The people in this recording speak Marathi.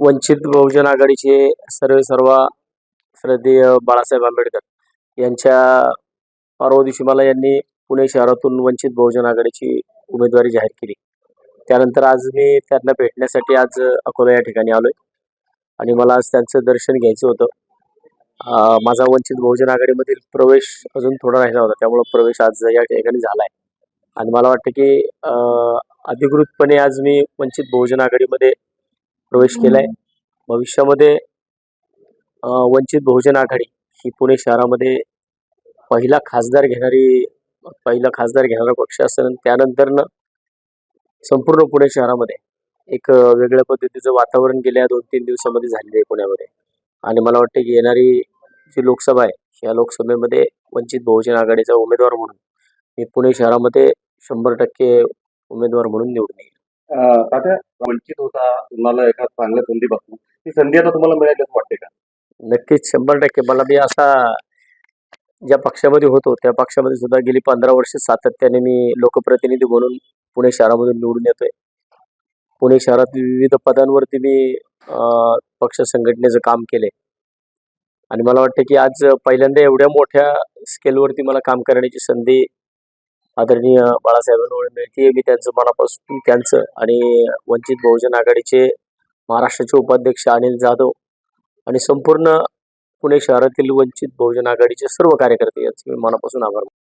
वंचित बहुजन आघाडीचे सर्व सर्व श्रद्धेय बाळासाहेब आंबेडकर यांच्या परवा दिवशी मला यांनी पुणे शहरातून वंचित बहुजन आघाडीची उमेदवारी जाहीर केली. त्यानंतर आज मी त्यांना भेटण्यासाठी आज अकोला या ठिकाणी आलोय आणि मला आज त्यांचं दर्शन घ्यायचं होतं. माझा वंचित बहुजन आघाडीमधील प्रवेश अजून थोडा राहिला होता त्यामुळं प्रवेश आज या ठिकाणी झाला आहे आणि मला वाटतं की अधिकृतपणे आज मी वंचित बहुजन आघाडीमध्ये प्रवेश केला आहे भविष्यामध्ये वंचित बहुजन आघाडी ही पुणे शहरामध्ये पहिला खासदार घेणारी पहिला खासदार घेणारा पक्ष असेल त्यानंतरनं संपूर्ण पुणे शहरामध्ये एक वेगळ्या पद्धतीचं वातावरण गेल्या दोन तीन दिवसामध्ये झालेलं आहे पुण्यामध्ये. आणि मला वाटतं की येणारी जी लोकसभा आहे या लोकसभेमध्ये वंचित बहुजन आघाडीचा उमेदवार म्हणून मी पुणे शहरामध्ये शंभर टक्के उमेदवार म्हणून निवडून येईल. तात्या वंचित होता तुम्हाला एका चांगल्या संधीपासून ती संधी आता तुम्हाला मिळाली असं वाटते का? नक्कीच शंभर टक्के. मला मी असा ज्या पक्षामध्ये होतो त्या पक्षामध्ये सुद्धा गेली पंधरा वर्ष सातत्याने मी लोकप्रतिनिधी म्हणून पुणे शहरामधून निवडून येतोय. पुणे शहरात विविध पदांवरती मी पक्ष संघटनेचं काम केले आणि मला वाटतं की आज पहिल्यांदा एवढ्या मोठ्या स्केलवरती मला काम करण्याची संधी आदरणीय बाळासाहेबांवर मिळते मी त्यांचं मनापासून त्यांचं आणि वंचित बहुजन आघाडीचे महाराष्ट्राचे उपाध्यक्ष अनिल जाधव आणि संपूर्ण पुणे शहरातील वंचित बहुजन आघाडीचे सर्व कार्यकर्ते यांचे मी मनापासून आभार मानतो.